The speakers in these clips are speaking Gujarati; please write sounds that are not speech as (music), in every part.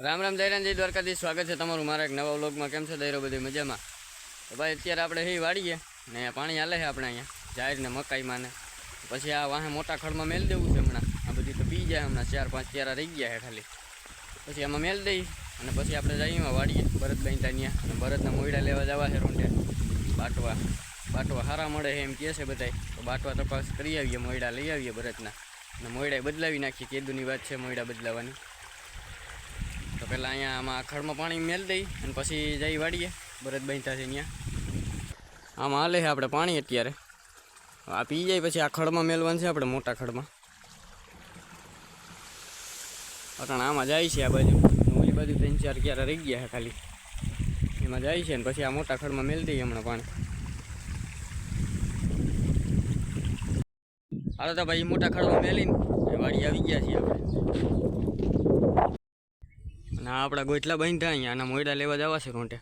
રામ રામ જય દ્વારકાધીશ. સ્વાગત છે તમારું મારા એક નવા વ્લોગમાં. કેમ છે? દૈરો બધી મજામાં. તો ભાઈ, અત્યારે આપણે હી વાળીએ ને પાણી હાલે છે આપણે અહીંયા. જાહેર ને મકાઈમાં ને. પછી આ વાહે મોટા ખડમાં મેલ દેવું છે હમણાં. આ બધી તો પી જાય હમણાં. ચાર પાંચ ક્યારા રહી ગયા છે ખાલી. પછી આમાં મેલ દઈ અને પછી આપણે જઈએ વાળીએ ભરત બનતા ત્યાં અને ભરતના મોયડા લેવા જવા છે રોંઢે. બાટવા. બાટવા સારા મળે છે એમ કહે છે બધાય. તો બાટવા તપાસ કરી આવીએ, મોયડા લઈ આવીએ ભરતના. અને મોયડા બદલાવી નાખીએ. કેદુની વાત છે મોયડા બદલાવાની. પહેલાં અહીંયા આમાં આખડમાં પાણી મેલ દઈ અને પછી જઈ વાડીએ. ભરત બાંધતા છે અહીંયા આમાં હાલે છે આપણે પાણી અત્યારે. આ પી જાય પછી આ ખડમાં મેલવાનું છે આપણે મોટા ખડમાં. પણ આમાં જાય છે આ બાજુ. ઓલી બાજુ ત્રણ ચાર ક્યારે રહી ગયા છે ખાલી. એમાં જાય છે ને પછી આ મોટા ખડમાં મેલ દઈએ હમણાં પાણી. હાલો તો ભાઈ મોટા ખડમાં મેલીને વાડી આવી ગયા છીએ આપણે. આ આપણા ગોટલા બાંધ્યા અહીંયા આના મોયડા લેવા જવા છે રોંટે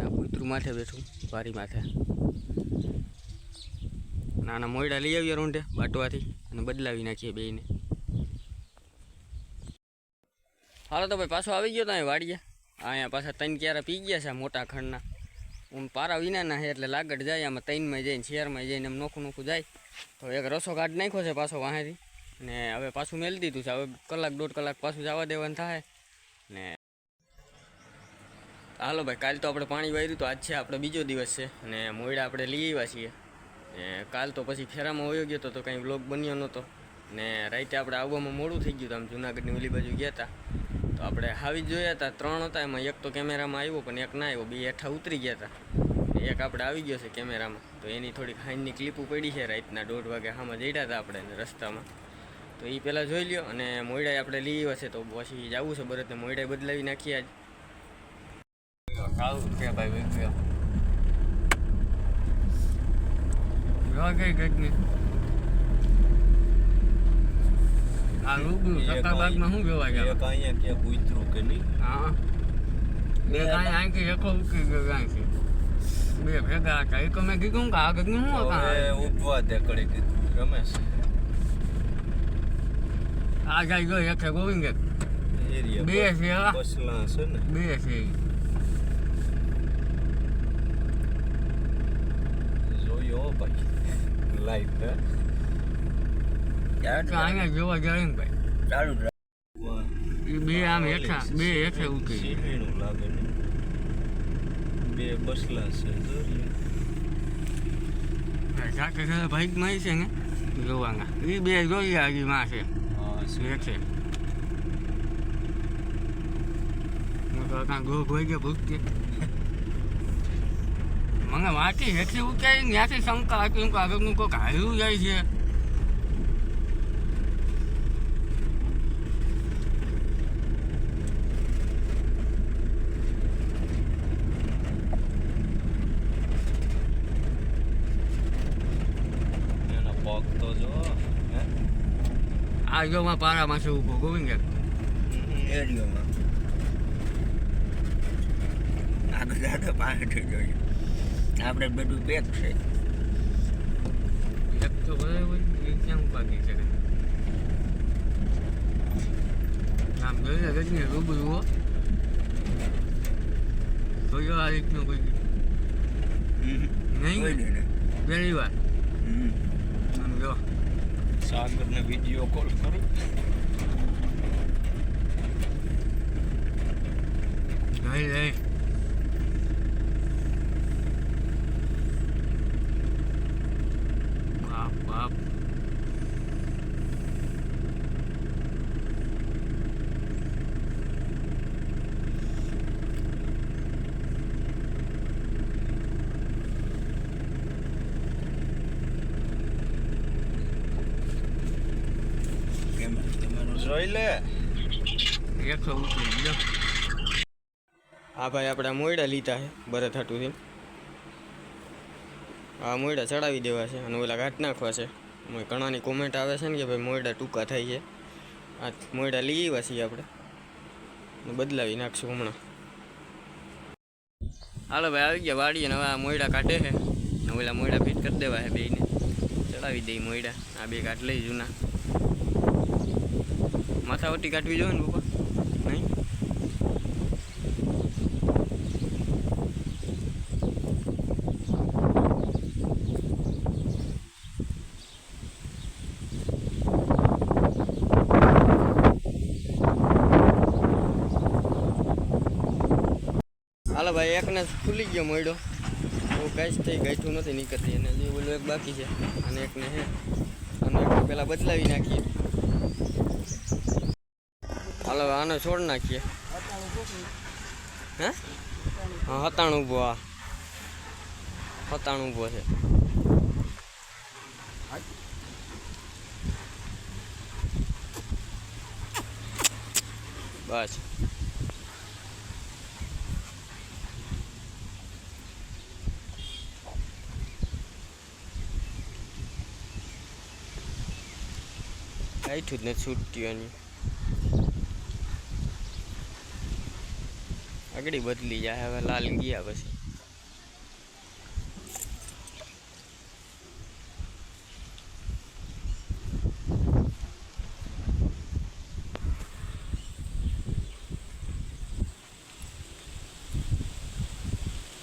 આ કૂતરું માથે બેઠું, વારી માથે. નાના મોયડા લઈ આવીએ રોંટે બાટવાથી અને બદલાવી નાખીએ બેને હાલો તો ભાઈ, પાછો આવી ગયો તો અહીં વાડીએ. અહીંયા પાછા ત્રણ ક્યારે પી ગયા છે મોટા ખંડના. હું પારા વિનાના છે એટલે લાગડ જાય, આમાં ત્રણમાં જઈને, શેરમાં જઈને એમ નોખું નોખું જાય. તો એક રસો કાઢ નાખ્યો છે પાછો વાંહેથી. ને હવે પાછું મેલી દીધું છે. હવે કલાક, દોઢ કલાક પાછું જવા દેવાનું થાય. ને હાલો ભાઈ, કાલ તો આપણે પાણી વાર્યું તો આજ છે આપણે બીજો દિવસ છે ને મોયડા આપણે લઈ આવ્યા છીએ. ને કાલ તો પછી ફેરામાં વયો ગયો તો કંઈ વ્લોગ બન્યો નહોતો. ને રાતે આપણે આવવામાં મોડું થઈ ગયું હતું આમ જુનાગઢની ઓલી બાજુ ગયા હતા તો આપણે હાવી જોયા હતા ત્રણ હતા એમાં. એક તો કેમેરામાં આવ્યો પણ એક ના આવ્યો, બે હેઠા ઉતરી ગયા હતા એક આપણે આવી ગયો છે કેમેરામાં. તો એની થોડીક હાઈનની ક્લિપો પડી છે રાતના દોઢ વાગે હામાં જડ્યા હતા આપણે રસ્તામાં. તો એ પહેલાં જોઈ લ્યો અને મોયડા આપણે લઈ આવ્યા છે તો પછી જવું છે બરતને મોયડા બદલાવી નાખીએ આજ. ખાવું કે ભાઈ વેગ્યો કઈ કંઈક આ રૂબરૂ શું જોવા ગયા? અહીંયા ક્યાંક પૂછ્યું કે નહીં? હા. બે કાંઈ એકો ઉકી ગયો કાંઈ બે ભેગા હતા. એક મેં કીધું કે આ કંઈક શું હતા ઉભવા દે કરી દીધું રમેશ આ જાય ગયો એકે ગોવિંદ બે છે હા. બસલા છે ને બે છે જોયો હો ભાઈ લાઈટ હે તો અહીંયા જોવા જાય ને ભાઈ ચાલુ એ બે આમ હેઠા બે હેઠે ઉતરી લાગે ને બે બસલા છે ભાઈ માં છે ને જોવાના એ બે જોઈ આગી માં છે કાં? ગો ગોઈ ગયો ભૂખતી મને વાંચી હેઠે ઉતારી ત્યાંથી શંકા હતી કે આગળનું કોઈક હાર્યું જાય છે એના પગ તો જો હે આ પારા માં ઊભો છે ઊભો ગોવિંદ બધા આગળ પાછળ જોઈએ આપણે બધું પેક છે. એક તો બરાબર એક ક્યાં છે? આમ જોઈએ ગજને રૂબરૂ હો. જોયો આ રીતનું કોઈ નહીં? પહેલી વાર? આમ જો. સાગરને વીડિયો કોલ કરું. નહીં નહીં બાપ બાપ કેમ તમારું જોઈ લે. એકસો ઉતરી ગયો હા ભાઈ આપણે આ મોયડા લીધા છે બરત હાટું આ મોયડા ચડાવી દેવા છે અને ઓલા ઘાટ નાખવા છે. ઘણાની કોમેન્ટ આવે છે ને કે ભાઈ મોયડા ટૂંકા થાય છે આ મોયડા લઈ આવ્યા છીએ આપણે. બદલાવી નાખશું હમણાં. હાલો ભાઈ આવી ગયા વાડીએ અને હવે આ મોયડા કાઢે છે. ને ઓલા મોયડા ફિટ કરી દેવા છે બેને ચડાવી દઈ મોયડા. આ બે કાટ લઈ જૂના. માથાવટી કાઢવી જોઈએ ને પપ્પા? નહીં? હાલો ભાઈ, એકને ખુલી ગયો મળ્યો. તો કાંઈ જ થઈ, ગાંઠું નથી નીકળતી. અને જે ઓલું એક બાકી છે, અને એકને હે, અને પહેલાં બદલાવી નાખીએ. હાલો, આને છોડ નાખીએ. હે? હા, હતાણ ઊભો આ. હતાણ ઊભો છે. બસ. કાંઈઠું જ નથી છૂટ્યું એની. આગળ બદલી જાય હવે લાલ ગયા પછી.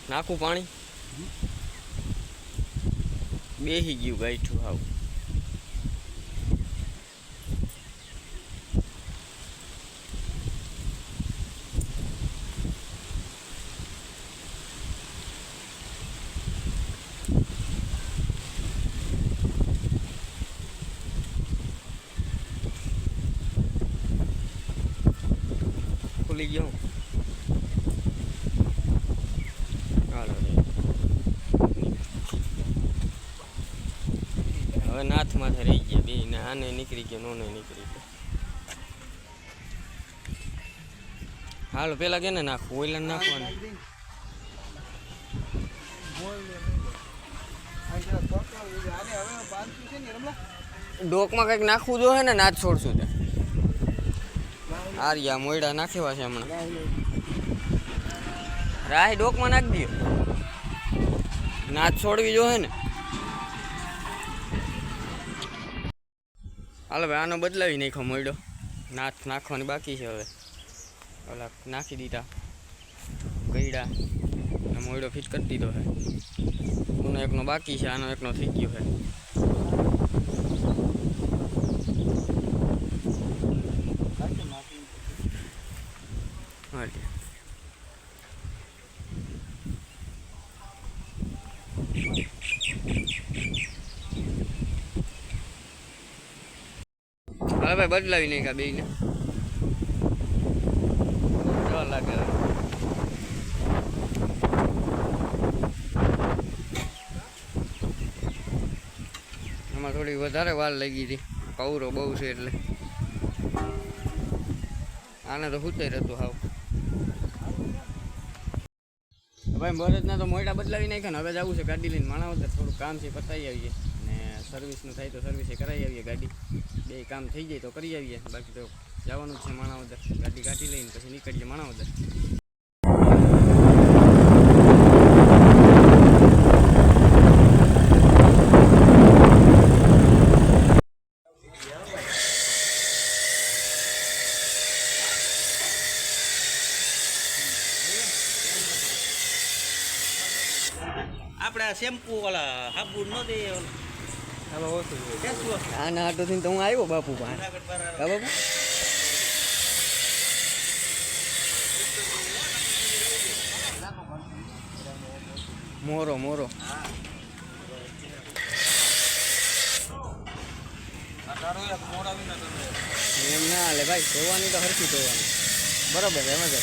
નાખું પાણી? બેહી ગયું ગાયઠું હાવ. હાલો. હવે નાથમાંથી રહી ગયા બે, ને આને નીકળી ગયો નોને નીકળી ગયો. હાલો, પેલા કેને નાખવું? ઓઈલર નાખવાનું? ડોકમાં કંઈક નાખવું જો હે ને, નાથ છોડશું તે આર્યા મોયડા નાખેવા છે હમણાં. રાહ ડોકમાં નાખી દો. નાચ છોડવી જો હે ને. હાલો ભાઈ આનો બદલાવી નાખો મોયડો. નાથ નાખવાની બાકી છે હવે. ઓલા નાખી દીધા. ગઈડા મોયડો ફિટ કરી દીધો છે એનો એકનો બાકી છે, આનો એકનો થઈ ગયો છે હાલે હવે ભાઈ બદલાવી નહીં કા કેવા લાગે આમાં થોડી વધારે વાર લાગી હતી. કવરો બહુ છે એટલે. આને તો હુતે રહેતું હાવ. ભાઈ બરજના તો મોટા બદલાવી નાખ્યા ને હવે જવું છે ગાડી લઈને માણાવદર. થોડું કામ છે પતાવી આવીએ. ને સર્વિસનું થાય તો સર્વિસે કરાવી આવીએ ગાડી. બે કામ થઈ જાય તો કરી આવીએ. બાકી તો જવાનું છે માણાવદર. ગાડી કાઢી લઈને પછી નીકળીએ માણાવદર. આપણે આ શેમ્પુ વાળા સાબુ ન દે આના હાટોથી તો હું આવ્યો બાપુ પાસે. હા બાપુ? મોરો મોરો. એમ ના હાલે ભાઈ, ધોવાની તો હરખી ધોવાની. બરાબર, એમ જ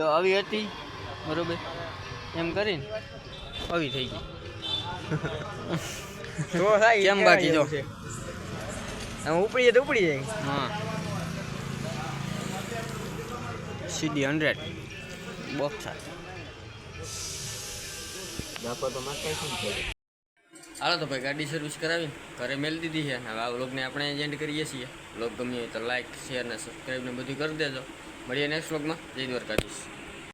જો આવી હતી બરોબર. એમ કરીને આવી થઈ ગઈ. (laughs) તો થાય કેમ બાકી જો? ઉપડી તો ઉપડી જાય. હા. સીડી હંડ્રેડ. બોક્સ હાલો તો ભાઈ ગાડી સર્વિસ કરાવી ઘરે મેલી દીધી છે. હવે આ વ્લોગને આપણે એન્ડ કરીએ છીએ. વ્લોગ ગમ્યો હોય તો લાઇક શેર ને સબસ્ક્રાઈબ ને બધું કરી દેજો. મળીએ નેક્સ્ટ વ્લોગમાં જય દ્વારકાધીશ.